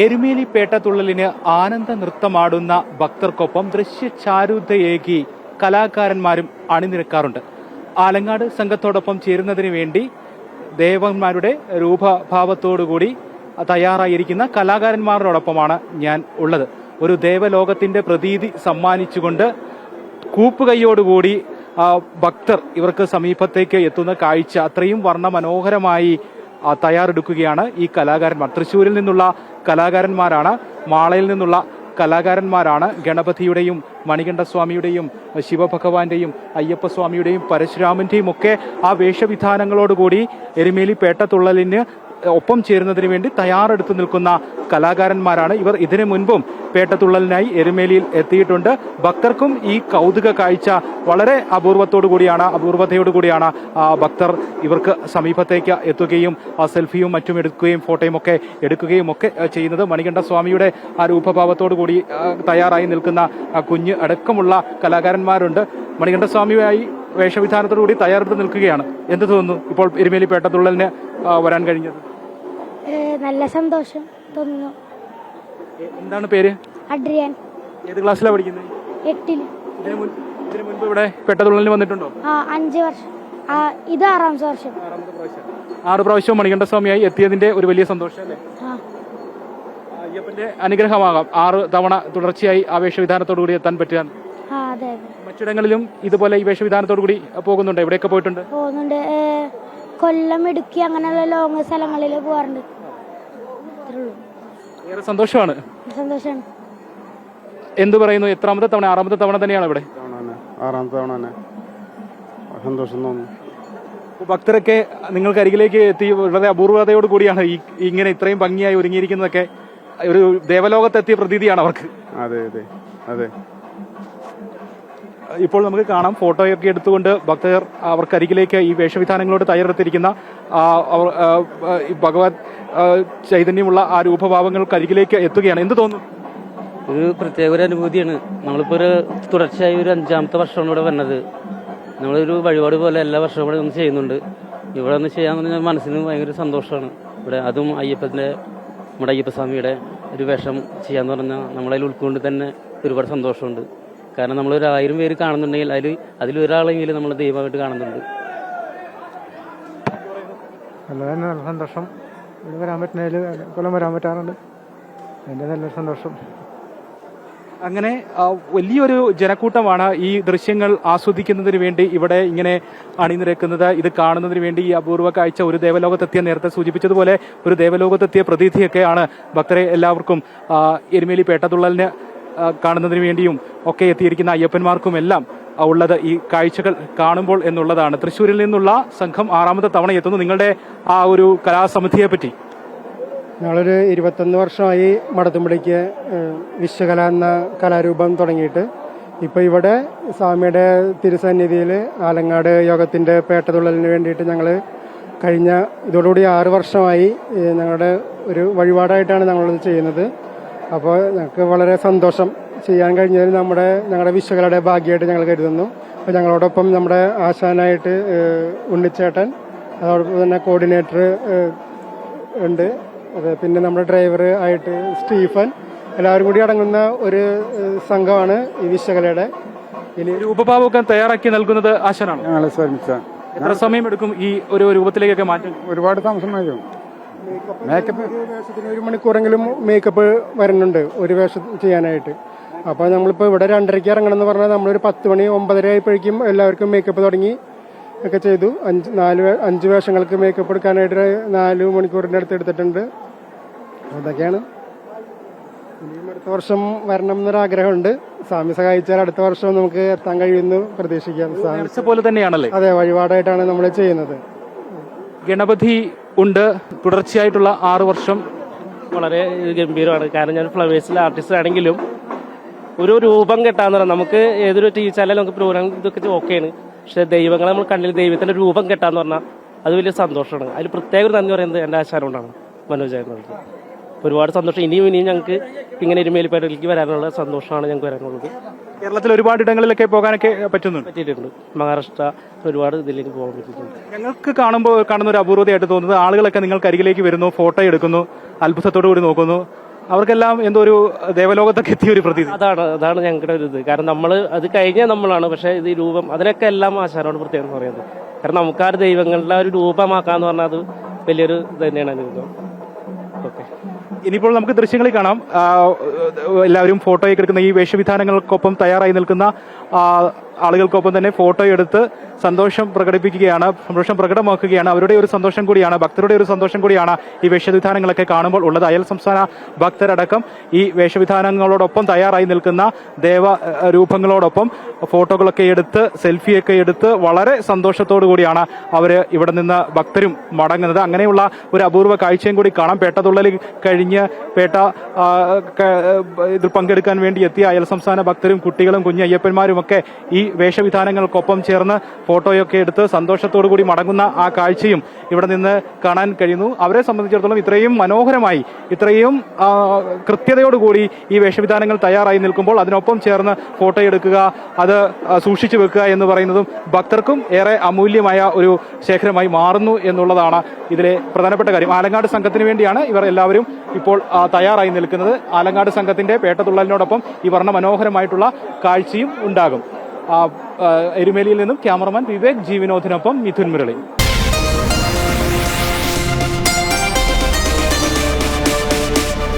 എരുമേലി പേട്ടത്തുള്ളലിന് ആനന്ദ നൃത്തമാടുന്ന ഭക്തർക്കൊപ്പം ദൃശ്യചാരുതയേകി കലാകാരന്മാരും അണിനിരക്കാറുണ്ട്. ആലങ്ങാട് സംഘത്തോടൊപ്പം ചേരുന്നതിന് വേണ്ടി ദേവന്മാരുടെ രൂപഭാവത്തോടുകൂടി തയ്യാറായിരിക്കുന്ന കലാകാരന്മാരോടൊപ്പമാണ് ഞാൻ ഉള്ളത്. ഒരു ദേവലോകത്തിന്റെ പ്രതീതി സമ്മാനിച്ചുകൊണ്ട് കൂപ്പുകൈയോടുകൂടി ഭക്തർ ഇവർക്ക് സമീപത്തേക്ക് എത്തുന്ന കാഴ്ച അത്രയും വർണമനോഹരമായി മനോഹരമായി തയ്യാറെടുക്കുകയാണ് ഈ കലാകാരന്മാർ. തൃശ്ശൂരിൽ നിന്നുള്ള കലാകാരന്മാരാണ്. മാളയിൽ നിന്നുള്ള കലാകാരന്മാരാണ്. ഗണപതിയുടെയും മണികണ്ഠസ്വാമിയുടെയും ശിവഭഗവാന്റെയും അയ്യപ്പസ്വാമിയുടെയും പരശുരാമന്റെയും ഒക്കെ ആ വേഷവിധാനങ്ങളോടുകൂടി എരുമേലി പേട്ടത്തുള്ളലിന് ഒപ്പം ചേരുന്നതിന് വേണ്ടി തയ്യാറെടുത്ത് നിൽക്കുന്ന കലാകാരന്മാരാണ് ഇവർ. ഇതിനു മുൻപും പേട്ടത്തുള്ളലിനായി എരുമേലിയിൽ എത്തിയിട്ടുണ്ട്. ഭക്തർക്കും ഈ കൗതുക കാഴ്ച വളരെ അപൂർവത്തോടു കൂടിയാണ് അപൂർവതയോടു കൂടിയാണ്. ആ, ഭക്തർ ഇവർക്ക് സമീപത്തേക്ക് എത്തുകയും സെൽഫിയും മറ്റും എടുക്കുകയും ഫോട്ടോയും ഒക്കെ എടുക്കുകയും ഒക്കെ ചെയ്യുന്നത്. മണികണ്ഠ സ്വാമിയുടെ ആ രൂപഭാവത്തോടു കൂടി തയ്യാറായി നിൽക്കുന്ന കുഞ്ഞ് അടക്കമുള്ള കലാകാരന്മാരുണ്ട്. മണികണ്ഠ സ്വാമിയായി കൂടി തയ്യാറെടുത്ത് നിൽക്കുകയാണ്. എന്ത് തോന്നുന്നു ഇപ്പോൾ എരുമേലി പേട്ടത്തുള്ളലിന് വരാൻ കഴിഞ്ഞത്? നല്ല സന്തോഷം തോന്നുന്നു. എന്താണ് പേര്? അഡ്രിയാൻ. ഏത് ക്ലാസ്സിലാണ് പഠിക്കുന്നത് എട്ടിൽ. ഇതിനു മുൻ ഇതിനു മുൻപ് ഇവിടെ പെട്ടതുള്ളിൽ വന്നിട്ടുണ്ടോ? ആ അഞ്ച് വർഷം. ആ ഇത് ആറാം വർഷം. ആറ് പ്രാവശ്യം മണികണ്ഠ സ്വാമിയായി എത്തിയതിന്റെ ഒരു വലിയ സന്തോഷം അല്ലേ? ആ. അയ്യപ്പന്റെ അനുഗ്രഹമാകാം. ആറ് തവണ തുടർച്ചയായി ആ വേഷവിധാനത്തോടു കൂടി എത്താൻ പറ്റുക ആ അതെ അതെ. മറ്റിടങ്ങളിലും ഇതുപോലെ ഈ വേഷവിധാനത്തോടു കൂടി പോകുന്നുണ്ട്? എവിടെയൊക്കെ പോയിട്ടുണ്ട്? പോകുന്നുണ്ട്. ഏ, കൊല്ലം ഇടുക്കി അങ്ങനെയുള്ള ലോങ് സ്ഥലങ്ങളിൽ പോകാറുണ്ട് ഏറെ സന്തോഷമാണ്. സന്തോഷമാണ് എന്ത് പറയുന്നു? എത്രാമത്തെ തവണ? ആറാമത്തെ തവണ തന്നെയാണ് ഇവിടെ? ആറാമത്തെ തവണ തന്നെ. സന്തോഷം തോന്നുന്നു. ഭക്തരൊക്കെ നിങ്ങൾക്ക് അരികിലേക്ക് എത്തി. വളരെ അപൂർവതയോട് കൂടിയാണ് ഈ ഇങ്ങനെ ഇത്രയും ഭംഗിയായി ഒരുങ്ങിയിരിക്കുന്നതൊക്കെ. ഒരു ദേവലോകത്തെത്തിയ പ്രതീതിയാണ് അവർക്ക്. അതെ അതെ അതെ. ഇപ്പോൾ നമുക്ക് കാണാം ഫോട്ടോയൊക്കെ എടുത്തുകൊണ്ട് ഭക്തർ അവർക്കരികിലേക്ക് ഈ വേഷവിധാനങ്ങളോട് തയ്യാറെടുത്തിരിക്കുന്ന ഭഗവത് ചൈതന്യമുള്ള ആ രൂപഭാവങ്ങൾക്കരികിലേക്ക് എത്തുകയാണ്. എന്ത് തോന്നുന്നു? ഒരു പ്രത്യേക ഒരു അനുഭൂതിയാണ്. നമ്മളിപ്പോൾ ഒരു തുടർച്ചയായി ഒരു അഞ്ചാമത്തെ വർഷമാണ് ഇവിടെ വന്നത്. നമ്മളൊരു വഴിപാട് പോലെ എല്ലാ വർഷവും ഇവിടെ ഒന്ന് ചെയ്യുന്നുണ്ട്. ഇവിടെ ഒന്ന് ചെയ്യാന്ന് പറഞ്ഞാൽ മനസ്സിന് ഭയങ്കര സന്തോഷമാണ്. ഇവിടെ അതും അയ്യപ്പത്തിന്റെ നമ്മുടെ അയ്യപ്പസ്വാമിയുടെ ഒരു വേഷം ചെയ്യാന്ന് പറഞ്ഞാൽ നമ്മളതിൽ ഉൾക്കൊണ്ട് തന്നെ ഒരുപാട് സന്തോഷമുണ്ട്. കാരണം നമ്മൾ ഒരു ആയിരം പേര് കാണുന്നുണ്ടെങ്കിൽ അതിൽ അതിലൊരാളെങ്കിലും നമ്മൾ ദൈവമായിട്ട് കാണുന്നുണ്ട്. നല്ല തന്നെ നല്ല സന്തോഷം. ഇവിടെ വരാൻ പറ്റുന്നതിൽ കൊല്ലം വരാൻ പറ്റാറുണ്ട്. എന്റെ നല്ല സന്തോഷം. അങ്ങനെ ആ, വലിയൊരു ജനക്കൂട്ടമാണ് ഈ ദൃശ്യങ്ങൾ ആസ്വദിക്കുന്നതിന് വേണ്ടി ഇവിടെ ഇങ്ങനെ അണിനിരക്കുന്നത്. ഇത് കാണുന്നതിന് വേണ്ടി ഈ അപൂർവ കാഴ്ച ഒരു ദേവലോകത്തെത്തിയ നേരത്തെ സൂചിപ്പിച്ചതുപോലെ ഒരു ദേവലോകത്തെത്തിയ പ്രതീതിയൊക്കെയാണ് ഭക്തരെ എല്ലാവർക്കും എരുമേലി പേട്ടതുള്ളലിന് കാണുന്നതിന് വേണ്ടിയും ഒക്കെ എത്തിയിരിക്കുന്ന അയ്യപ്പന്മാർക്കും എല്ലാം ഉള്ളത് ഈ കാഴ്ചകൾ കാണുമ്പോൾ എന്നുള്ളതാണ്. തൃശ്ശൂരിൽ നിന്നുള്ള സംഘം ആറാമത്തെ തവണ എത്തുന്നു. നിങ്ങളുടെ ആ ഒരു കലാസമിതിയെ പറ്റി. ഞങ്ങളൊരു ഇരുപത്തൊന്ന് വർഷമായി മടത്തുമ്പടിക്ക് വിശ്വകല എന്ന കലാരൂപം തുടങ്ങിയിട്ട്. ഇപ്പോൾ ഇവിടെ സ്വാമിയുടെ തിരുസന്നിധിയിൽ ആലങ്ങാട് യോഗത്തിന്റെ പേട്ടതുള്ളലിന് വേണ്ടിയിട്ട് ഞങ്ങൾ കഴിഞ്ഞ ഇതോടുകൂടി ആറ് വർഷമായി ഞങ്ങളുടെ ഒരു വഴിപാടായിട്ടാണ് ഞങ്ങളിത് ചെയ്യുന്നത്. അപ്പോൾ ഞങ്ങൾക്ക് വളരെ സന്തോഷം ചെയ്യാൻ കഴിഞ്ഞതിൽ നമ്മുടെ ഞങ്ങളുടെ വിശ്വകളുടെ ഭാഗ്യമായിട്ട് ഞങ്ങൾ കരുതുന്നു. അപ്പോൾ ഞങ്ങളോടൊപ്പം നമ്മുടെ ആശാനായിട്ട് ഉണ്ണിച്ചേട്ടൻ അതോടൊപ്പം തന്നെ കോർഡിനേറ്റർ ഉണ്ട്. അതെ പിന്നെ നമ്മുടെ ഡ്രൈവർ ആയിട്ട് സ്റ്റീഫൻ. എല്ലാവരും കൂടി അടങ്ങുന്ന ഒരു സംഘമാണ് ഈ വിശ്വകലയുടെ. ഇനി രൂപഭാവമൊക്കെ തയ്യാറാക്കി നൽകുന്നത് ആശാനാണ്. ഞങ്ങൾ ശ്രമിച്ച എത്ര സമയം എടുക്കും ഈ ഒരു രൂപത്തിലേക്കൊക്കെ മാറ്റം? ഒരുപാട് താമസം വരും മേക്കപ്പ് ഒരു വേഷത്തിന് ഒരു മണിക്കൂറെങ്കിലും മേക്കപ്പ് വരുന്നുണ്ട് ഒരു വേഷം ചെയ്യാനായിട്ട്. അപ്പോൾ നമ്മളിപ്പോൾ ഇവിടെ രണ്ടരയ്ക്ക് ഇറങ്ങണം എന്ന് പറഞ്ഞാൽ നമ്മളൊരു പത്ത് മണി ഒമ്പതര ആയപ്പോഴേക്കും എല്ലാവർക്കും മേക്കപ്പ് തുടങ്ങി ഒക്കെ ചെയ്തു. അഞ്ച് നാല് അഞ്ച് വേഷങ്ങൾക്ക് മേക്കപ്പ് എടുക്കാനായിട്ട് നാല് മണിക്കൂറിന്റെ അടുത്ത് എടുത്തിട്ടുണ്ട്. അതൊക്കെയാണ് ഇനിയും അടുത്ത വർഷം വരണം എന്നൊരു എന്നൊരാഗ്രഹമുണ്ട്. സ്വാമി സഹായിച്ചാൽ അടുത്ത വർഷം നമുക്ക് എത്താൻ കഴിയുമെന്ന് പ്രതീക്ഷിക്കാം. പോലെ തന്നെയാണല്ലേ? അതെ വഴിപാടായിട്ടാണ് നമ്മൾ ചെയ്യുന്നത്. ഗണപതി ഉണ്ട്. തുടർച്ചയായിട്ടുള്ള ആറു വർഷം വളരെ ഗംഭീരമാണ്. കാരണം ഞാൻ ഫ്ലവേഴ്സിലെ ആർട്ടിസ്റ്റ് ആണെങ്കിലും ഒരു രൂപം കെട്ടാന്ന് പറഞ്ഞാൽ നമുക്ക് ഏതൊരു ടീച്ചറിലും നമുക്ക് പ്രോഗ്രാം ഇതൊക്കെ ഓക്കെയാണ് പക്ഷെ ദൈവങ്ങളെ നമ്മൾ കണ്ണിൽ ദൈവത്തിന്റെ രൂപം കെട്ടാന്ന് പറഞ്ഞാൽ അത് വലിയ സന്തോഷമാണ്. അതിൽ പ്രത്യേക ഒരു നന്ദി പറയുന്നത് ആശാരം കൊണ്ടാണ്. മനോജായിരുന്നത് ഒരുപാട് സന്തോഷം. ഇനിയും ഇനിയും ഞങ്ങൾക്ക് ഇങ്ങനെ ഇരുമേലിപ്പേട്ടയിലേക്ക് വരാനുള്ള സന്തോഷമാണ് ഞങ്ങൾക്ക് വരാനുള്ളത്. കേരളത്തിൽ ഒരുപാട് ഇടങ്ങളിലൊക്കെ പോകാനൊക്കെ പറ്റുന്നുണ്ട്. പറ്റിയിട്ടുണ്ട്. മഹാരാഷ്ട്ര ഒരുപാട് ഇതിലേക്ക് പോകാൻ പറ്റിയിട്ടുണ്ട്. ഞങ്ങൾക്ക് കാണുമ്പോൾ കാണുന്ന ഒരു അപൂർവതയായിട്ട് തോന്നുന്നത് ആളുകളൊക്കെ നിങ്ങൾക്ക് അരികിലേക്ക് വരുന്നു ഫോട്ടോ എടുക്കുന്നു അത്ഭുതത്തോടു കൂടി നോക്കുന്നു. അവർക്കെല്ലാം എന്തോ ഒരു ദേവലോകത്തൊക്കെ എത്തിയ ഒരു പ്രതീതി. അതാണ് അതാണ് ഞങ്ങളുടെ ഒരു ഇത്. കാരണം നമ്മൾ അത് കഴിഞ്ഞ നമ്മളാണ്. പക്ഷെ ഇത് രൂപം അതിനൊക്കെ എല്ലാം ആശാനോട് പ്രത്യേകം പറയുന്നത്. കാരണം നമുക്ക് ആ ഒരു ദൈവങ്ങളുടെ ഒരു രൂപമാക്കാന്ന് പറഞ്ഞാൽ അത് വലിയൊരു ഇത് തന്നെയാണ് അനുഭവം. ഓക്കെ. ഇനിയിപ്പോൾ നമുക്ക് ദൃശ്യങ്ങളിൽ കാണാം. എല്ലാവരും ഫോട്ടോയൊക്കെ എടുക്കുന്ന ഈ വേഷവിധാനങ്ങൾക്കൊപ്പം തയ്യാറായി നിൽക്കുന്ന ആളുകൾക്കൊപ്പം തന്നെ ഫോട്ടോ എടുത്ത് സന്തോഷം പ്രകടിപ്പിക്കുകയാണ് സന്തോഷം പ്രകടമാക്കുകയാണ്. അവരുടെ ഒരു സന്തോഷം കൂടിയാണ് ഭക്തരുടെ ഒരു സന്തോഷം കൂടിയാണ് ഈ വേഷവിധാനങ്ങളൊക്കെ കാണുമ്പോൾ ഉള്ളത്. അയൽ സംസ്ഥാന ഭക്തരടക്കം ഈ വേഷവിധാനങ്ങളോടൊപ്പം തയ്യാറായി നിൽക്കുന്ന ദേവ രൂപങ്ങളോടൊപ്പം ഫോട്ടോകളൊക്കെ എടുത്ത് സെൽഫിയൊക്കെ എടുത്ത് വളരെ സന്തോഷത്തോടു കൂടിയാണ് അവർ ഇവിടെ നിന്ന് ഭക്തരും മടങ്ങുന്നത്. അങ്ങനെയുള്ള ഒരു അപൂർവ കാഴ്ചയും കൂടി കാണാം. പേട്ടതുള്ളലിൽ കഴിഞ്ഞ് പേട്ട ഇതിൽ പങ്കെടുക്കാൻ വേണ്ടി എത്തിയ അയൽ സംസ്ഥാന ഭക്തരും കുട്ടികളും കുഞ്ഞയ്യപ്പന്മാരും ഒക്കെ ഈ വേഷവിധാനങ്ങൾക്കൊപ്പം ചേർന്ന് ഫോട്ടോയൊക്കെ എടുത്ത് സന്തോഷത്തോടു കൂടി മടങ്ങുന്ന ആ കാഴ്ചയും ഇവിടെ നിന്ന് കാണാൻ കഴിയുന്നു. അവരെ സംബന്ധിച്ചിടത്തോളം ഇത്രയും മനോഹരമായി ഇത്രയും കൃത്യതയോടുകൂടി ഈ വേഷവിധാനങ്ങൾ തയ്യാറായി നിൽക്കുമ്പോൾ അതിനൊപ്പം ചേർന്ന് ഫോട്ടോ എടുക്കുക അത് സൂക്ഷിച്ചു വെക്കുക എന്ന് പറയുന്നതും ഭക്തർക്കും ഏറെ അമൂല്യമായ ഒരു ശേഖരമായി മാറുന്നു എന്നുള്ളതാണ് ഇതിലെ പ്രധാനപ്പെട്ട കാര്യം. ആലങ്ങാട് സംഘത്തിന് വേണ്ടിയാണ് ഇവർ എല്ലാവരും ഇപ്പോൾ തയ്യാറായി നിൽക്കുന്നത്. ആലങ്ങാട് സംഘത്തിന്റെ പേട്ടതുള്ളലിനോടൊപ്പം ഈ വർണ മനോഹരമായിട്ടുള്ള കാഴ്ചയും ഉണ്ടാകും. എരുമേലിയിൽ നിന്നും ക്യാമറമാൻ വിവേക് ജീവിനോദിനൊപ്പം മിഥുൻ മുരളി